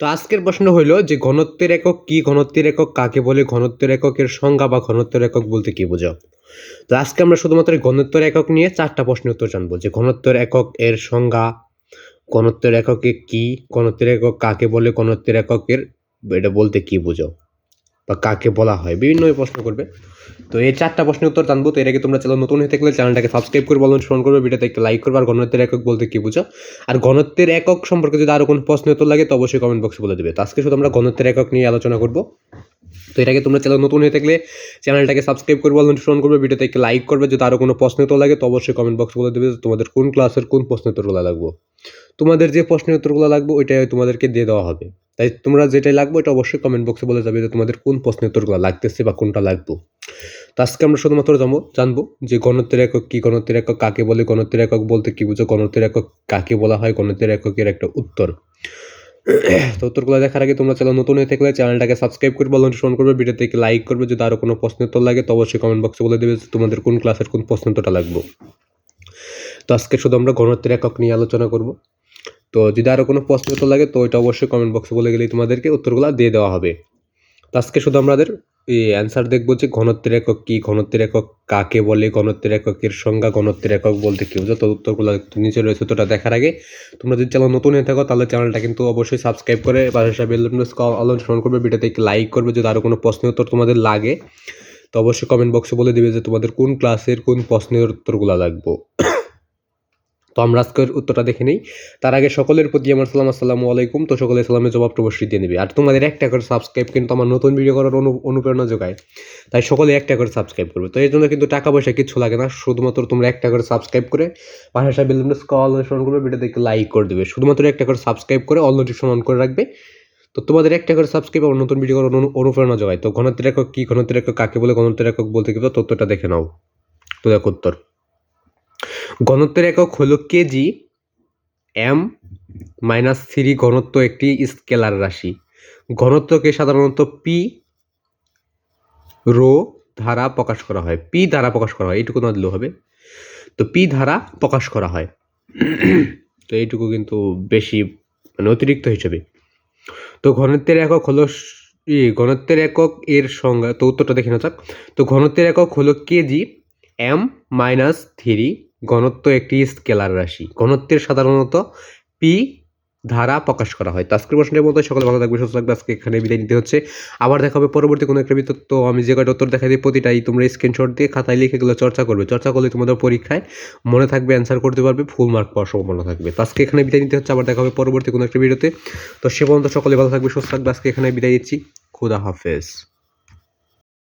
তো আজকের প্রশ্ন হইল যে ঘনত্বের একক কি, ঘনত্বের একক কাকে বলে, ঘনত্বের এককের সংজ্ঞা বা ঘনত্বের একক বলতে কি বোঝাও? তো আজকে আমরা শুধুমাত্র ঘনত্বের একক নিয়ে চারটা প্রশ্নের উত্তর জানব, যে ঘনত্বের একক এর সংজ্ঞা, ঘনত্বের এককে কি, ঘনত্বের একক কাকে বলে, ঘনত্বের এককের এটা বলতে কি বোঝাও? বা কাকে বলা হয় বিভিন্ন প্রশ্ন করবে। তো এই চারটা প্রশ্নের উত্তর জানব। তো এর আগে তোমরা চ্যানেল নতুন হয়ে থাকলে চ্যানেলটাকে সাবস্ক্রাইব করে বলুন স্মরণ করবে, ভিডিওতে একটা লাইক করবে, আর ঘনত্বের একক বলতে কি বুঝো? আর ঘনত্বের একক সম্পর্কে যদি আরও কোনো প্রশ্ন উত্তর লাগে, তো অবশ্যই কমেন্ট বক্সে বলে দেবে। তো আজকে শুধু আমরা ঘনত্বের একক নিয়ে আলোচনা করব। তো আগে তোমরা চ্যানেল নতুন হয়ে থাকলে চ্যানেলটাকে সাবস্ক্রাইব করে বলুন স্মরণ করবে, ভিডিওতে একটা লাইক করবে। যদি আরও কোনো প্রশ্ন উত্তর লাগে, তো অবশ্যই কমেন্ট বক্সে বলে দেবে তোমাদের কোন ক্লাসের কোন প্রশ্ন উত্তরগুলো লাগবে। তোমাদের যে প্রশ্নের উত্তরগুলো লাগবে, ওইটাই তোমাদেরকে দিয়ে দেওয়া হবে। তাই তোমরা যেটাই লাগবে এটা অবশ্যই কমেন্ট বক্সে বলে যাবে যে তোমাদের কোন প্রশ্নের উত্তরগুলো লাগতেছে বা কোনটা লাগবে। তো আজকে আমরা শুধুমাত্র জানব জানব যে গণত্বের একক কি গণত্বের একক কাকে বলে গণত্বের একক বলতে কি বুঝো গণত্বের একক কাকে বলা হয় গণত্বের এককের একটা উত্তর। তো উত্তরগুলো দেখার আগে তোমরা চ্যানেল নতুন হয়ে থাকলে চ্যানেলটাকে সাবস্ক্রাইব করবে ফোন করবে ভিডিওতে লাইক করবে, যদি আরও কোনো প্রশ্ন উত্তর লাগে তো অবশ্যই কমেন্ট বক্সে বলে দেবে যে তোমাদের কোন ক্লাসের কোন প্রশ্ন উত্তরটা লাগবে। তো আজকে শুধু আমরা গণত্বের একক নিয়ে আলোচনা করব। তো যদি আরও কোনো প্রশ্ন উত্তর লাগে, তো ওইটা অবশ্যই কমেন্ট বক্সে বলে গেলেই তোমাদেরকে উত্তরগুলো দিয়ে দেওয়া হবে। তো আজকে শুধু আমাদের এই অ্যান্সার দেখব যে ঘনত্বের একক কী, ঘনত্বের একক কাকে বলে, ঘনত্বের এককের সংজ্ঞা, ঘনত্বের একক বলতে কেউ যত উত্তরগুলো নিচে রয়েছে তোটা দেখার আগে তোমরা যদি চ্যানেল নতুন হয়ে থাকো, তাহলে চ্যানেলটা কিন্তু অবশ্যই সাবস্ক্রাইব করে পাশে বেল অলন করবে, ভিডিওতে লাইক করবে যদি আরও কোনো প্রশ্ন উত্তর তোমাদের লাগে। তো অবশ্যই কমেন্ট বক্সে বলে দিবে যে তোমাদের কোন ক্লাসের কোন প্রশ্নের উত্তরগুলো লাগবে। তো আমরা আজকের উত্তরটা দেখে নিই। তার আগে সকলের প্রতি আমার সালাম, আসসালামু আলাইকুম। তো সকলের সালামের জবাব অবশ্যই দিয়ে নেবে। আর তোমাদের একটা করে সাবস্ক্রাইব কিন্তু আমার নতুন ভিডিও করার অনু, অনুপ্রেরণা যোগায়। তাই সকলে একটা করে সাবস্ক্রাইব করবে। তো এর জন্য কিন্তু টাকা পয়সা কিছু লাগে না। শুধুমাত্র তোমরা একটা করে সাবস্ক্রাইব করে পাশে সাহেব বেলুন কল অনুসরণ করবে ভিডিও দেখে লাইক করে দেবে। শুধুমাত্র একটা করে সাবস্ক্রাইব করে অল নোটিফিকেশন অন করে রাখবে। তো তোমাদের একটা করে সাবস্ক্রাইব আমার নতুন ভিডিও করার অনুপ্রেরণা যোগায়। তো ঘনত্বের একক কী? ঘনত্বের একক কাকে বলে? ঘনত্বের একক বলতে গেলে তথ্যটা দেখে নাও। তো দেখো উত্তর। ঘনত্বের একক হলো কেজি এম মাইনাস থ্রি ঘনত্ব একটি স্কেলার রাশি। ঘনত্বকে সাধারণত পি রো ধারা প্রকাশ করা হয়। পি ধারা প্রকাশ করা হয়, এইটুকু না দিলেও হবে। তো পি ধারা প্রকাশ করা হয়। তো এইটুকু কিন্তু বেশি মানে অতিরিক্ত হিসেবে। তো ঘনত্বের একক হলো ঘনত্বের একক এর সংজ্ঞা তো উত্তরটা দেখে না যাক। তো ঘনত্বের একক হলো কেজি এম মাইনাস থ্রি ঘনত্ব একটি স্কেলার রাশি। ঘনত্বের সাধারণত পি ধারা প্রকাশ করা হয়। তো আজকের প্রশ্নের মতো, সকলে ভালো থাকবে, সুস্থ থাকবে। আজকে এখানে বিদায় নিতে হচ্ছে। আবার দেখা হবে পরবর্তী কোনো একটা বিতর তো আমি যে কয়টা উত্তর দেখা দিই, প্রতিটাই তোমরা স্ক্রিনশট দিয়ে খাতায় লিখে গেলে চর্চা করবে। চর্চা করলে তোমাদের পরীক্ষায় মনে থাকবে অ্যান্সার করতে পারবে ফুল মার্ক পাওয়ার সম্ভাবনা থাকবে। তো আজকে এখানে বিদায় নিতে হচ্ছে। আবার দেখা হবে পরবর্তী কোনো একটা ভিডিওতে তো সে পর্যন্ত সকলে ভালো থাকবে, সুস্থ থাকবে। আজকে এখানে বিদায় দিচ্ছি খুদা হাফেজ।